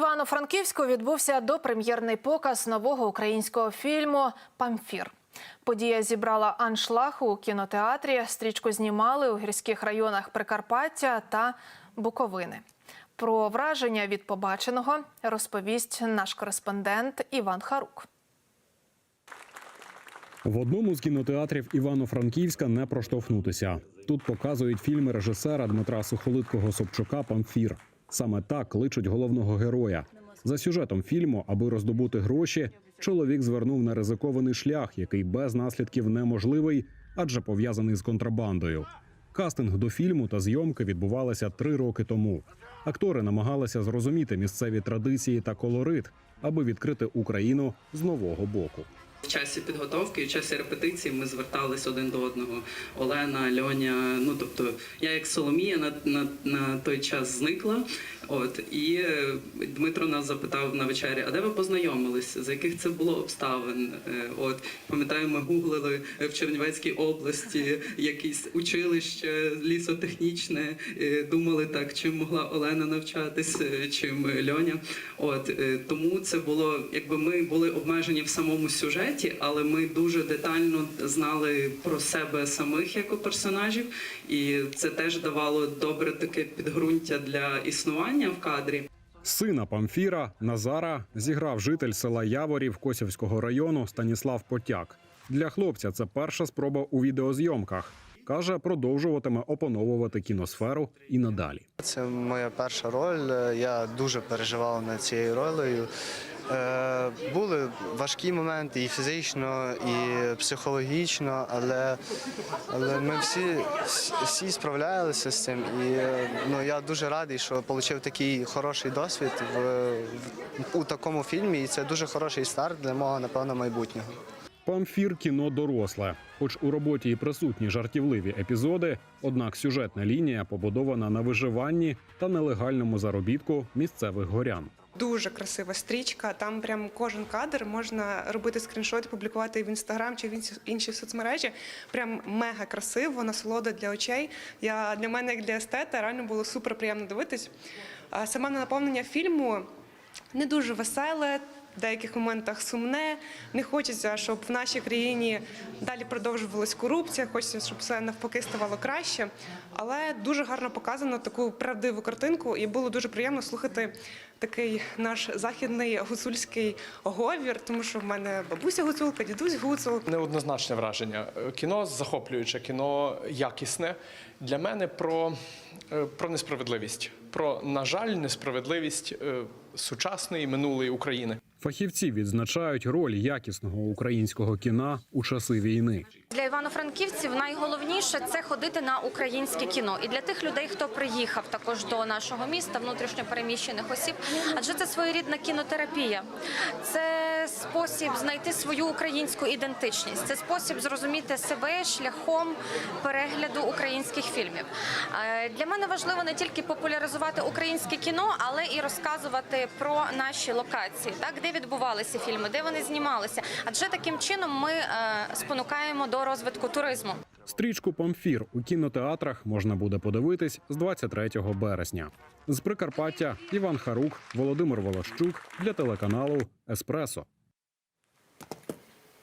Івано-Франківську відбувся допрем'єрний показ нового українського фільму Памфір. Подія зібрала аншлаг у кінотеатрі. Стрічку знімали у гірських районах Прикарпаття та Буковини. Про враження від побаченого розповість наш кореспондент Іван Харук. В одному з кінотеатрів Івано-Франківська не проштовхнутися. Тут показують фільми режисера Дмитра Сухолиткого Собчука Памфір. Саме так кличуть головного героя. За сюжетом фільму, аби роздобути гроші, чоловік звернув на ризикований шлях, який без наслідків неможливий, адже пов'язаний з контрабандою. Кастинг до фільму та зйомки відбувалися три роки тому. Актори намагалися зрозуміти місцеві традиції та колорит, аби відкрити Україну з нового боку. В часі підготовки, в часі репетиції ми звертались один до одного. Олена, Льоня. Ну тобто, я як Соломія на, на, на той час зникла. От і е, Дмитро нас запитав на вечері: а де ви познайомились? За яких це було обставин? Е, От пам'ятаю, ми гуглили в Чернівецькій області якесь училище лісотехнічне. е, Думали так, чим могла Олена навчатись, е, чим Льоня. От тому це було, якби ми були обмежені в самому сюжеті, але ми дуже детально знали про себе самих як у персонажів, і це теж давало добре таке підґрунтя для існування в кадрі. Сина Памфіра Назара зіграв житель села Яворів Косівського району Станіслав Потяк. Для хлопця це перша спроба у відеозйомках. Каже, продовжуватиме опановувати кіносферу і надалі. Це моя перша роль. Я дуже переживав над цією ролею. Е, були важкі моменти і фізично, і психологічно, але, але ми всі, всі справлялися з цим. І е, ну, я дуже радий, що отримав такий хороший досвід в, в, у такому фільмі. І це дуже хороший старт для мого, напевно, майбутнього. Памфір кіно доросле. Хоч у роботі і присутні жартівливі епізоди, однак сюжетна лінія побудована на виживанні та нелегальному заробітку місцевих горян. Дуже красива стрічка. Там прям кожен кадр можна робити скріншот, публікувати в інстаграм чи в інші- соцмережі. Прям мега красиво, насолода для очей. Я для мене, як для естета, реально було супер приємно дивитись. А Саме наповнення фільму не дуже веселе. В деяких моментах сумне, не хочеться, щоб в нашій країні далі продовжувалась корупція. Хочеться, щоб все навпаки ставало краще. Але дуже гарно показано таку правдиву картинку, і було дуже приємно слухати такий наш західний гуцульський говір, тому що в мене бабуся гуцулка, дідусь гуцул. Неоднозначне враження. Кіно захоплююче, кіно якісне. Для мене про, е, про несправедливість, про, на жаль, несправедливість е, сучасної минулої України. Фахівці відзначають роль якісного українського кіна у часи війни. Для івано-франківців найголовніше це ходити на українське кіно. І для тих людей, хто приїхав також до нашого міста, внутрішньо переміщених осіб, адже це своєрідна кінотерапія, це спосіб знайти свою українську ідентичність, це спосіб зрозуміти себе шляхом перегляду українських фільмів. Е, Для мене важливо не тільки популяризувати українське кіно, але і розказувати про наші локації, так де відбувалися фільми, де вони знімалися. Адже таким чином ми е, спонукаємо до розвитку туризму. Стрічку Памфір у кінотеатрах можна буде подивитись з 23 березня. З Прикарпаття Іван Харук, Володимир Волощук для телеканалу Еспресо.